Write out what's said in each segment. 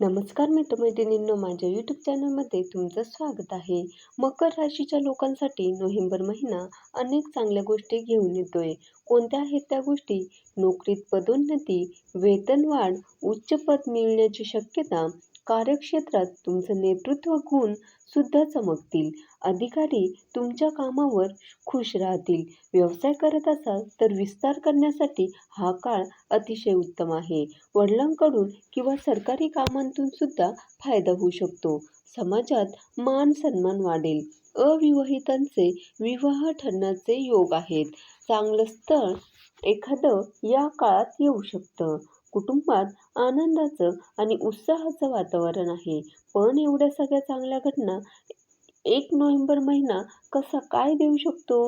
नमस्कार मित्रमैत्रिणींनो माझ्या यूट्यूब चॅनलमध्ये तुमचं स्वागत आहे. मकर राशीच्या लोकांसाठी नोव्हेंबर महिना अनेक चांगल्या गोष्टी घेऊन येतोय. कोणत्या आहेत त्या गोष्टी? नोकरीत पदोन्नती वेतनवाढ उच्च पद मिळण्याची शक्यता कार्यक्षेत्रात तुमचं नेतृत्व गुण सुद्धा चमकतील. अधिकारी तुमच्या कामावर खुश राहतील. व्यवसाय करत असाल तर विस्तार करण्यासाठी हा काळ अतिशय उत्तम आहे. वडिलांकडून किंवा सरकारी कामांतून सुद्धा फायदा होऊ शकतो. समाजात मान सन्मान वाढेल. अविवाहितांचे विवाह ठरण्याचे योग आहेत. चांगलं स्थळ एखादं या काळात येऊ शकतं. कुटुंबात आनंदाचं आणि उत्साहाचं वातावरण आहे. पण एवढ्या सगळ्या चांगल्या घटना एक नोव्हेंबर महिना कसा काय देऊ शकतो?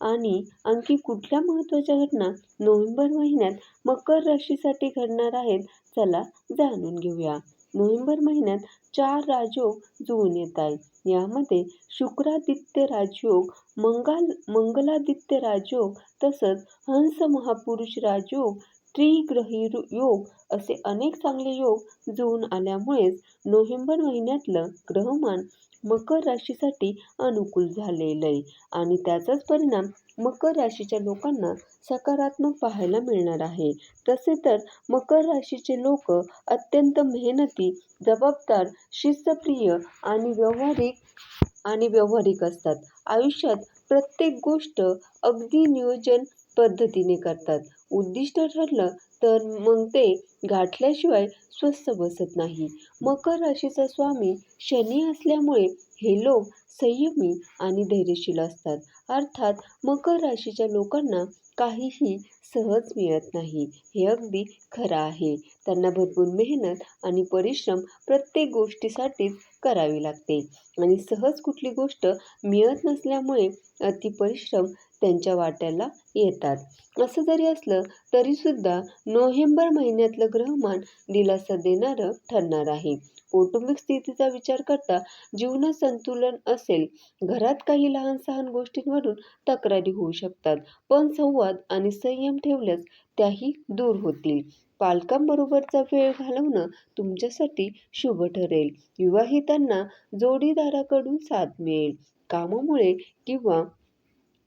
आणि आणखी कुठल्या महत्त्वाच्या घटना नोव्हेंबर महिन्यात मकर राशीसाठी घडणार आहेत चला जाणून घेऊया. नोव्हेंबर महिन्यात चार राजयोग जुळून येत आहेत. यामध्ये शुक्रादित्य राजयोग मंगल मंगलादित्य राजयोग तसंच हंस महापुरुष राजयोग त्रिग्रही योग असे अनेक चांगले योग जुळून आल्यामुळेच नोव्हेंबर महिन्यातलं ग्रहमान मकर राशीसाठी अनुकूल झालेलं आहे. आणि त्याचाच परिणाम मकर राशीच्या लोकांना सकारात्मक पाहायला मिळणार आहे. तसे तर मकर राशीचे लोक अत्यंत मेहनती जबाबदार शिस्तप्रिय आणि व्यवहारिक आणि व्यावहारिक असतात. आयुष्यात प्रत्येक गोष्ट अगदी नियोजन पद्धतीने करतात. उद्दिष्ट ठरलं तर मग ते गाठल्याशिवाय स्वस्थ बसत नाही. मकर राशीचा स्वामी शनी असल्यामुळे हे लोक संयमी आणि धैर्यशील असतात. अर्थात मकर राशीच्या लोकांना काहीही सहज मिळत नाही. हे अगदी खरं आहे. त्यांना भरपूर मेहनत आणि परिश्रम प्रत्येक गोष्टीसाठीच करावी लागते. आणि सहज कुठली गोष्ट मिळत नसल्यामुळे अतिपरिश्रम त्यांच्या वाट्याला येतात. असं जरी असलं तरीसुद्धा नोव्हेंबर महिन्यातलं ग्रहमान दिलासा देणारं ठरणार आहे. कौटुंबिक स्थितीचा विचार करता जीवनात संतुलन असेल घरात काही लहान सहान गोष्टींवरून तक्रारी होऊ शकतात पण संवाद आणि संयम ठेवल्यास त्याही दूर होतील. पालकांबरोबरचा वेळ घालवणं तुमच्यासाठी शुभ ठरेल. विवाहितांना जोडीदाराकडून साथ मिळेल. कामामुळे किंवा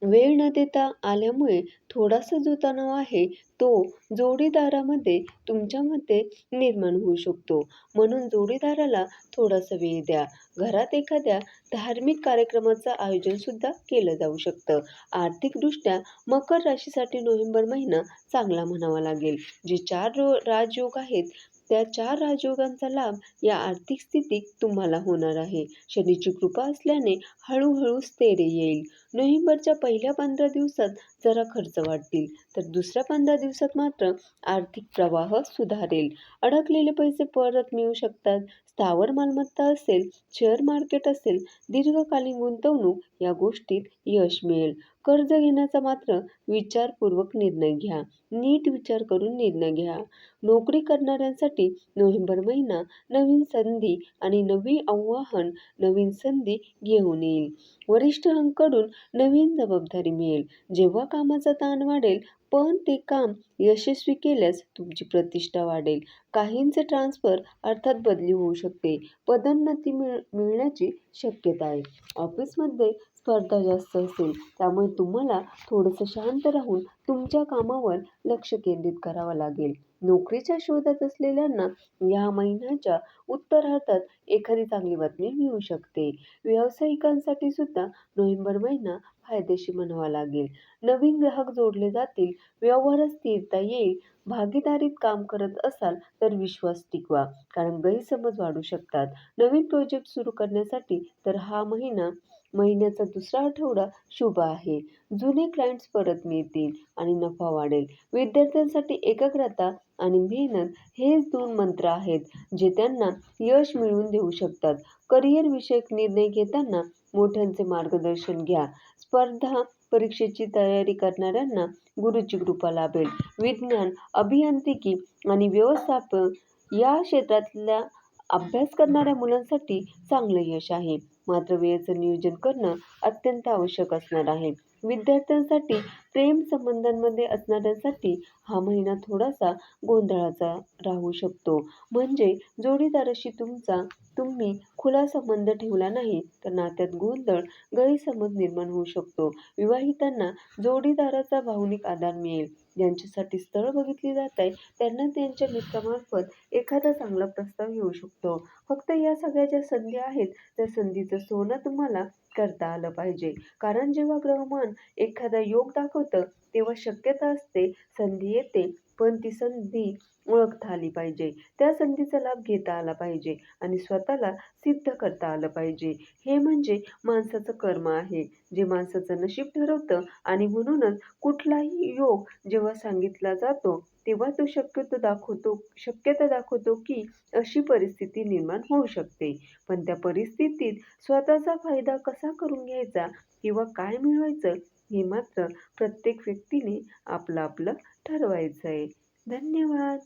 वेळ न देता आल्यामुळे थोडासा जो तणाव आहे तो जोडीदारामध्ये तुमच्यामध्ये निर्माण होऊ शकतो. म्हणून जोडीदाराला थोडासा वेळ द्या. घरात एखाद्या धार्मिक कार्यक्रमाचं आयोजन सुद्धा केलं जाऊ शकतं. आर्थिकदृष्ट्या मकर राशीसाठी नोव्हेंबर महिना चांगला म्हणावा लागेल जे चार रो राजयोग आहेत. त्या चार राजयोगांचा लाभ या आर्थिक स्थितीत तुम्हाला होणार आहे. शनीची कृपा असल्याने हळूहळू स्थैर्य येईल. नोव्हेंबरच्या पहिल्या पंधरा दिवसात जरा खर्च वाढतील. तर दुसऱ्या पंधरा दिवसात मात्र आर्थिक प्रवाह सुधारेल. अडकलेले पैसे परत मिळू शकतात. स्थावर मालमत्ता असेल शेअर मार्केट असेल दीर्घकालीन गुंतवणूक या गोष्टीत यश मिळेल. कर्ज घेण्याचा मात्र विचारपूर्वक निर्णय घ्या. नीट विचार करून निर्णय घ्या. नोकरी करणाऱ्यांसाठी नोव्हेंबर महिना नवीन संधी आणि नवी आव्हान नवीन संधी घेऊन येईल. वरिष्ठांकडून नवीन जबाबदारी मिळेल. जेव्हा कामाचा ताण वाढेल पण ते काम यशस्वी केल्यास तुमची प्रतिष्ठा वाढेल. काहींचे ट्रान्सफर अर्थात बदली होऊ शकते. पदोन्नती मिळ मिळण्याची शक्यता आहे. ऑफिसमध्ये स्पर्धा जास्त असेल त्यामुळे तुम्हाला थोडंसं शांत राहून तुमच्या कामावर लक्ष केंद्रित करावं लागेल. नोकरीच्या शोधात असलेल्यांना या महिन्याच्या उत्तरार्धात एखादी चांगली बातमी मिळू शकते. व्यावसायिकांसाठी सुद्धा नोव्हेंबर महिना फायदेशीर म्हणावा लागेल. नवीन ग्राहक जोडले जातील व्यवहार स्थिरता येईल भागीदारीत काम करत असाल तर विश्वास टिकवा कारण गैरसमज वाढू शकतात. नवीन प्रोजेक्ट सुरू करण्यासाठी तर हा महिना महिन्याचा दुसरा आठवडा शुभ आहे. जुने क्लायंट्स परत मिळतील आणि नफा वाढेल. विद्यार्थ्यांसाठी एकाग्रता आणि मेहनत हेच दोन मंत्र आहेत जे त्यांना यश मिळवून देऊ शकतात. करिअर विषयक निर्णय घेताना मोठ्यांचे मार्गदर्शन घ्या. स्पर्धा परीक्षेची तयारी करणाऱ्यांना गुरुची कृपा लाभेल. विज्ञान अभियांत्रिकी आणि व्यवस्थापन या क्षेत्रातल्या अभ्यास करणाऱ्या मुलांसाठी चांगलं यश आहे. मात्र वेळेचं नियोजन करणं अत्यंत आवश्यक असणार आहे. विद्यार्थ्यांसाठी प्रेम संबंधांमध्ये असणाऱ्यांसाठी हा महिना थोडासा गोंधळाचा राहू शकतो. म्हणजे जोडीदाराशी तुमचा तुम्ही खुला संबंध ठेवला नाही तर नात्यात गोंधळ, गैरसमज निर्माण होऊ शकतो. विवाहितांना जोडीदाराचा भावनिक आधार मिळेल. ज्यांच्यासाठी स्थळ बघितली जात आहे त्यांना त्यांच्या मित्रामार्फत एखादा चांगला प्रस्ताव येऊ शकतो. फक्त या सगळ्या ज्या संधी आहेत त्या संधीचं सोनं तुम्हाला करता आलं पाहिजे. कारण जेव्हा ग्रहमान एखादा योग दाखवतं तेव्हा शक्यता असते, संधी येते पण ती संधी ओळखता आली पाहिजे. त्या संधीचा लाभ घेता आला पाहिजे आणि स्वतःला सिद्ध करता आलं पाहिजे. हे म्हणजे माणसाचं कर्म आहे, जे माणसाचं नशीब ठरवतं आणि म्हणूनच कुठलाही योग जेव्हा सांगितला जातो तेव्हा तो शक्यतो दाखवतो शक्यता दाखवतो की अशी परिस्थिती निर्माण होऊ शकते. पण त्या परिस्थितीत स्वतःचा फायदा कसा करून घ्यायचा किंवा काय मिळवायचं हे मात्र प्रत्येक व्यक्तीने आपलं आपलं ठरवायचं आहे धन्यवाद.